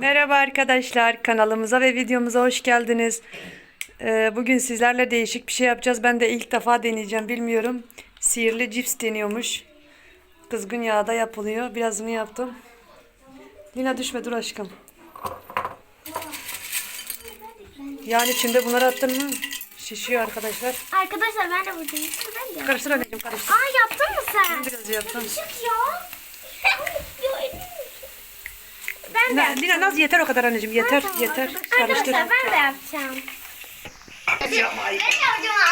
Merhaba arkadaşlar, kanalımıza ve videomuza hoş geldiniz. Ee, bugün sizlerle değişik bir şey yapacağız. Ben de ilk defa deneyeceğim, bilmiyorum. Sihirli cips deniyormuş. Kızgın yağda yapılıyor. Birazını yaptım. Lina düşme dur aşkım. Yani içinde bunları attın mı? Şişiyor arkadaşlar. Arkadaşlar ben de buradayım. Ben de. Karıştır anneciğim karıştır. Aa yaptın mı sen? Biraz yaptım. Işık ya. Ben de. Lina Naz yeter o kadar anneciğim yeter yeter. Karıştır. Arkadaşlar ben de yapacağım.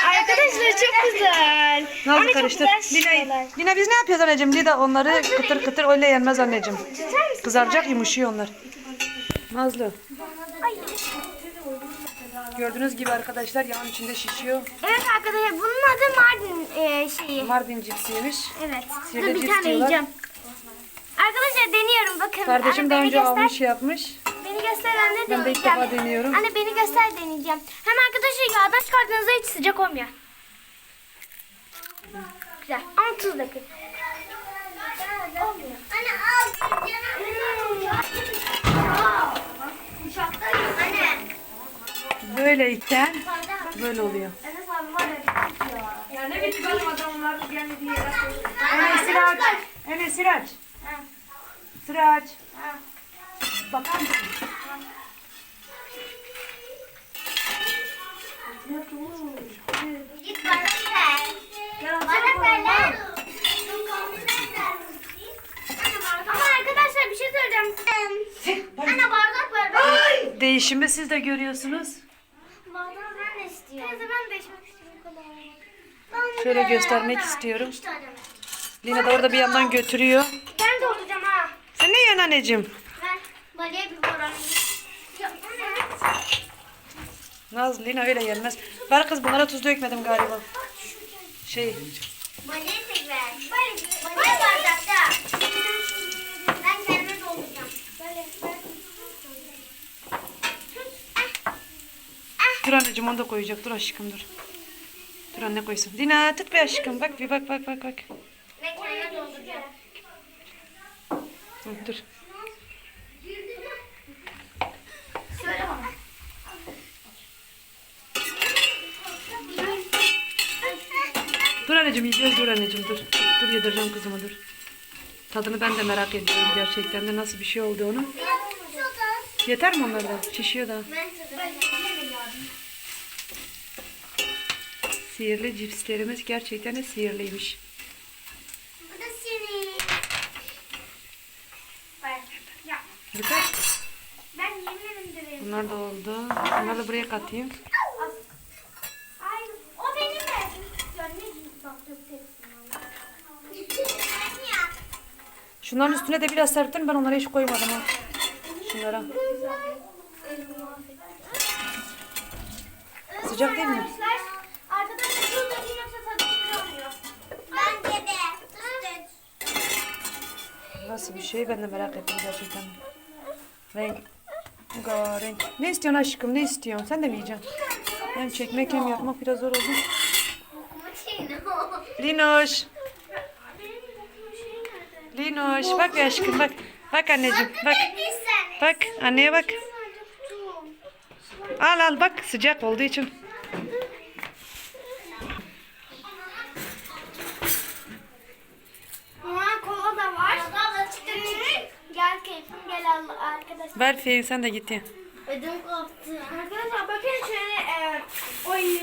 Arkadaşlar çok güzel. Nazlı Anne, çok karıştır. güzel Lina, şişeler. Lina biz ne yapıyoruz anneciğim? Lina onları kıtır kıtır öyle yenmez anneciğim. Kızaracak yumuşuyor onlar. Nazlı. Gördüğünüz gibi arkadaşlar yağın içinde şişiyor. Evet arkadaşlar bunun adı Mardin e, şeyi. Mardin cipsiymiş. Evet. Dur bir cips tane diyorlar. yiyeceğim. Bakın. Kardeşim Anne, daha beni önce göster. almış şey yapmış. Beni göster anne Ben de ilk deneyeceğim. defa deniyorum. Anne beni göster deneyeceğim. Hem arkadaşlar yağdan çıkardığınızda hiç sıcak olmuyor. Güzel ama tuz. Anne al. Anne. Böyleyken böyle oluyor. Ya ne bitti benim adamlar gelmediği yere Enes Sıraç. Enes Sıraç. Sıraç. Bakar mısın? Git bana ver. Bana ver lan. Ama arkadaşlar bir şey söyleyeceğim. Anne bardak. Ben. Değişimi siz de görüyorsunuz. Bardağı ben de istiyorum. Teyze ben de içmek istiyorum. Şöyle göstermek istiyorum. Lina da orada bir yandan götürüyor. Ben de olacağım yiyorsun anneciğim? Ben baleye bir oranı. Ya, anne. Naz Lina öyle yenmez. Ver kız bunlara tuz dökmedim galiba. Şey tek ver. Bardakta. Ben kendime dolduracağım. Ver. Dur anneciğim onu da koyacak. Dur aşkım dur. Dur anne koysun. Lina tut bir aşkım. Bak bir bak bak bak bak. Ben kendime dolduracağım. Hı, dur. Dur anneciğim yiyeceğiz dur anneciğim dur. Dur yedireceğim kızıma dur. Tadını ben de merak ediyorum gerçekten de nasıl bir şey olduğunu. Yeter mi onlar da? Şişiyor da. Sihirli cipslerimiz gerçekten de sihirliymiş. Bu da senin. Ver. Yeter. ben yemin ederim. Bunlar da oldu. Bunları da buraya katayım. Ay, o benim de. Ya ne bak dökteriz Şunların üstüne de biraz serptin ben onlara hiç koymadım ha. Şunlara. Sıcak değil mi? Nasıl bir şey ben de merak ettim gerçekten. Renk. Renk. Ne istiyorsun aşkım ne istiyorsun? Sen de mi yiyeceksin? Hem çekmek hem yapmak biraz zor oldu. Linoş. Linoş bak bir aşkım bak. Bak anneciğim bak. Bak anneye bak. Al al bak sıcak olduğu için. Aa, kola da var. Gel al arkadaşlar. Ver Feyi sen de git ya. Ödüm koptu. Arkadaşlar bakın şöyle e, oy.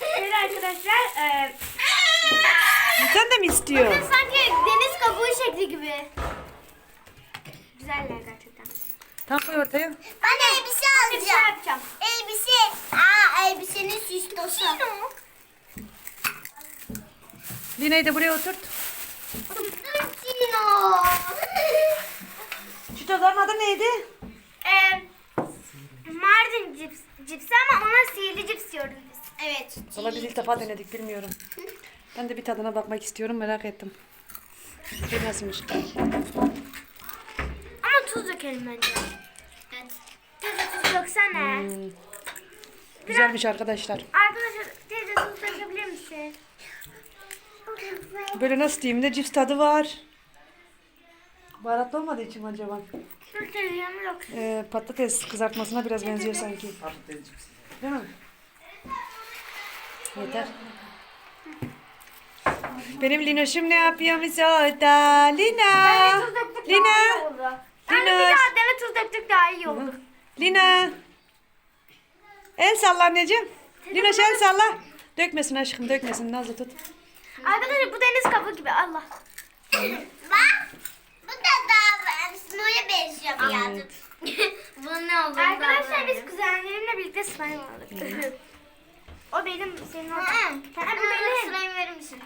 Şöyle arkadaşlar e, Sen de mi istiyorsun? sanki deniz kabuğu şekli gibi. Güzeller gerçekten. Tam koy ortaya. Ben elbise Bir şey alacağım. yapacağım. Elbise. Aa elbisenin süslosu. Lina'yı da buraya oturt. Cino. Şu tozların adı neydi? E, Mardin cips, cipsi ama ona sihirli cips diyoruz biz. Evet. Valla biz ilk defa denedik bilmiyorum. Ben de bir tadına bakmak istiyorum merak ettim. Bir nasılmış? Ama tuz dökelim bence. Evet. Teyze tuz döksene. Hmm. Güzelmiş arkadaşlar. Arkadaşlar teyze tuz dökebilir misin? Böyle nasıl diyeyim de cips tadı var. Baharatlı olmadığı için mi acaba? Yok. Ee, patates kızartmasına biraz benziyor sanki. Patates cipsi. Değil mi? Yeter. Benim Linoş'um ne yapıyormuş orada? Lina! Lina! bir Lina! daha dene tuz döktük daha iyi oldu. Lina! El salla anneciğim. Linoş el salla. Dökmesin aşkım dökmesin. Nazlı tut. Arkadaşlar bu deniz kabı gibi Allah. Bak. Bu da daha Snowy'e benziyor birazcık. bu ne olur? Arkadaşlar biz kuzenlerimle birlikte slime aldık. o benim senin orada. Ha, bu benim. Slime verir misin?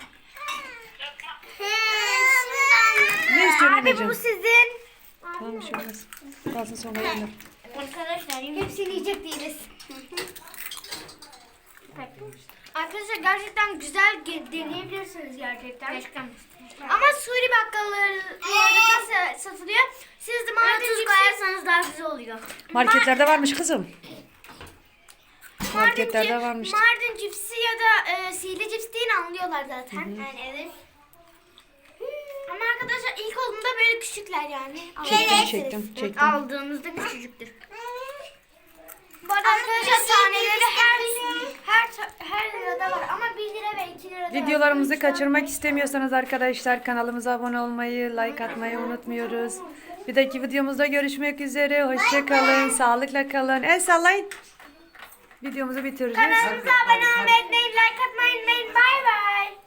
Ne istiyorsun Abi bu sizin. Tamam bir şey olmaz. Kalsın sonra yerler. Arkadaşlar Hepsini yiyecek değiliz. Arkadaşlar gerçekten güzel ge- deneyebilirsiniz gerçekten. Ama Suri bakkallarında sa- satılıyor. Siz de Mardin tuz koyarsanız daha güzel oluyor. Marketlerde varmış kızım. Marketlerde cip- varmış. Mardin cipsi ya da e, sihirli cips değil anlıyorlar zaten. Yani evet. Ama arkadaşlar ilk olduğunda böyle küçükler yani. Çektim çektim çektim. Aldığımızda küçücüktür. Lirada var ama 1 lira ve 2 lirada. Videolarımızı kaçırmak istemiyorsanız arkadaşlar kanalımıza abone olmayı, like atmayı unutmuyoruz. Bir dahaki videomuzda görüşmek üzere. Hoşça kalın, sağlıkla kalın. El sallayın. Videomuzu bitireceğiz. Kanalımıza abone olmayı like atmayı unutmayın. Bay bay.